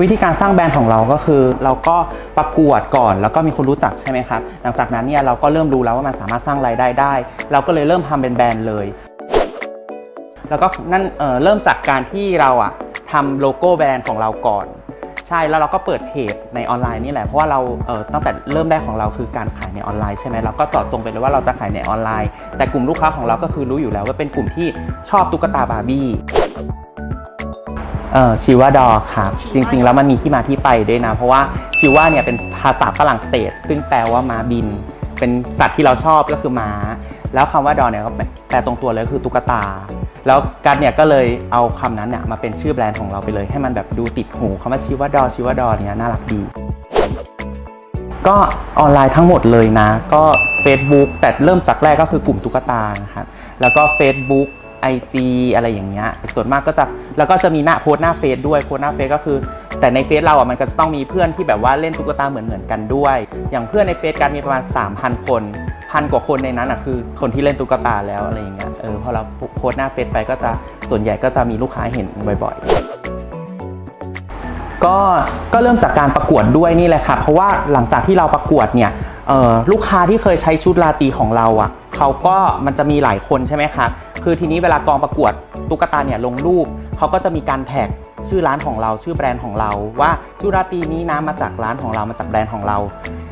วิธีการสร้างแบรนด์ของเราก็คือ เราก็ประกวดก่อนแล้วก็มีคนรู้จักใช่ไหมครับ หลังจากนั้นเนี่ยเราก็เริ่มรู้แล้วว่ามันสามารถสร้างรายได้ได้ เราก็เลยเริ่มทำเป็นแบรนด์เลย แล้วก็นั่นเเริ่มจากการที่เราอะทำโลโก้แบรนด์ของเราก่อนใช่แล้วเราก็เปิดเพจในออนไลน์นี่แหละเพราะว่าเราเตั้งแต่เริ่มแรกของเราคือการขายในออนไลน์ใช่ไหมเราก็เจาะจงไปเลยว่าเราจะขายในออนไลน์ แต่กลุ่มลูกค้าของเราก็คือรู้อยู่แล้วว่าเป็นกลุ่มที่ชอบตุ๊กตาบาร์บี้ เออชิวาดอครับจริง ๆ แล้วมันมีที่มาที่ไปด้วยนะ เพราะว่าชิวาเนี่ยเป็นภาษาฝรั่งเศส ซึ่งแปลว่าม้าบิน เป็นสัตว์ที่เราชอบก็คือม้า แล้วคำว่าดอเนี่ยก็แปลตรงตัวเลยก็คือตุ๊กตา แล้วกัดเนี่ยก็เลยเอาคำนั้นเนี่ยมาเป็นชื่อแบรนด์ของเราไปเลย ให้มันแบบดูติดหูคำว่าชิวาดอชิวาดอเนี่ยน่ารักดี ก็ออนไลน์ทั้งหมดเลยนะ ก็ Facebook แต่เริ่มจากแรกก็คือกลุ่มตุ๊กตานะครับแล้วก็ Facebook IG อะไรอย่างเงี้ยส่วนมากก็จะแล้วก็จะมีหน้าโพสหน้าเฟซด้วยโพสหน้าเฟซก็คือ แต่ในเฟซเราอะมันก็จะต้องมีเพื่อนที่แบบว่าเล่นตุ๊กตาเหมือนเหมือนๆกันด้วย อย่างเพื่อนในเฟซกันมีประมาณ 3,000 คนพันกว่าคนในนั้นอะคือ คนที่เล่นตุ๊กตาแล้วอะไรอย่างเงี้ยเออพอเราโพสหน้าเฟซไปก็จะส่วนใหญ่ก็จะมีลูกค้าเห็นบ่อย ๆก็ก็เริ่มจากการประกวดด้วยนี่แหละครับเพราะว่าหลังจากที่เราประกวดเนี่ยเออลูกค้าที่เคยใช้ชุดราตีของเราอะเขาก็มันจะมีหลายคนใช่ไหมครับ คือทีนี้เวลากองประกวดตุ๊กตาเนี่ยลงรูปเขาก็จะมีการแท็กชื่อร้านของเราชื่อแบรนด์ของเรา ว่าชุดราตรีนี้นะมาจากร้านของเรามาจากแบรนด์ของเรา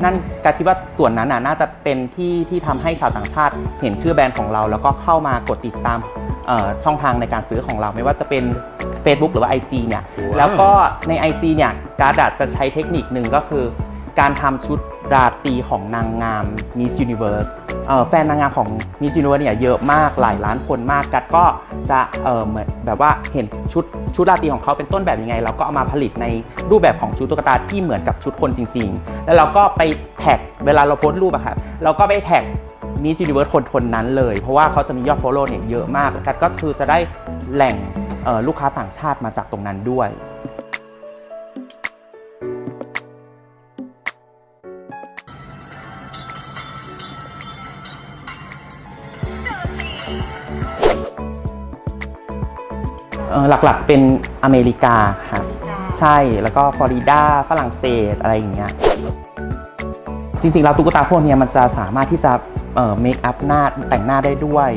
นั่นการคิดว่าส่วนนั้นน่ะน่าจะเป็นที่ที่ทำให้ชาวต่างชาติ เห็นชื่อแบรนด์ของเรา แล้วก็เข้ามากดติดตามเอ่อช่องทางในการซื้อของเราไม่ว่าจะเป็น Facebook หรือว่า IG เนี่ยว้าวแล้วก็ใน IG เนี่ยการ์ดจะใช้เทคนิคหนึ่งก็คือ การทำชุดราตรีของนางงาม Miss Universe แฟนนางงามของ Miss Universe เนี่ยเยอะมากหลายล้านคนมากกัดก็จะเออเหมือนแบบว่าเห็นชุดชุดราตรีของเขาเป็นต้นแบบยังไง เราก็เอามาผลิตในรูปแบบของชุดตุ๊กตาที่เหมือนกับชุดคนจริง ๆ แล้วเราก็ไปแท็กเวลาเราโพสต์รูปอะครับเราก็ไปแท็ก Miss Universe คนคนนั้นเลย เพราะว่าเขาจะมียอด follow เนี่ยเยอะมากกัดก็คือจะได้แหล่งลูกค้าต่างชาติมาจากตรงนั้นด้วย เอ่อหลักๆเป็นอเมริกาครับใช่แล้วก็ฟลอริดาฝรั่งเศสอะไรอย่างเงี้ยจริงๆแล้วตุ๊กตาพวกเนี้ยมันจะสามารถที่จะเมคอัพหน้าแต่งหน้าได้ด้วย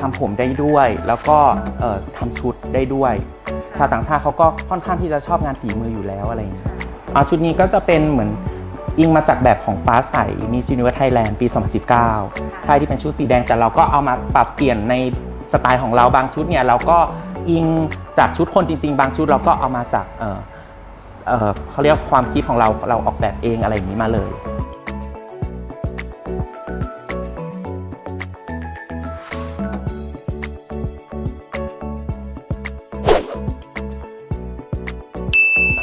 ทำผมได้ด้วย แล้วก็เอ่อทำชุดได้ด้วย ชาวต่างชาติเขาก็ค่อนข้างที่จะชอบงานฝีมืออยู่แล้วอะไรอย่างเงี้ยเอาชุดนี้ก็จะเป็นเหมือน อิงมาจากแบบของฟ้าใสมีจูนิเวอร์ไทยแลนด์ปี 2019 ใช่ที่เป็นชุดสีแดงแต่เราก็เอามาปรับเปลี่ยนในสไตล์ของเราบางชุดเนี่ยเราก็อิงจากชุดคนจริง ๆ บางชุดเราก็เอามาจากเออเออเขาเรียกความคิดของเราเราออกแบบเองอะไรอย่างนี้มาเลย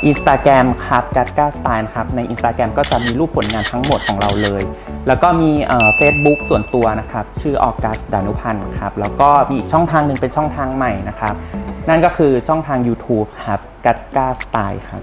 อินสตาแกรมครับกัตกาสไตล์ครับใน Instagram ก็จะมีรูปผลงานทั้งหมดของเราเลย แล้วก็มีเฟซบุ๊กส่วนตัวนะครับ ชื่อออกัสดานุพันธ์ครับ แล้วก็มีอีกช่องทางหนึ่งเป็นช่องทางใหม่นะครับ นั่นก็คือช่องทาง YouTube ครับกัตกาสไตล์ครับ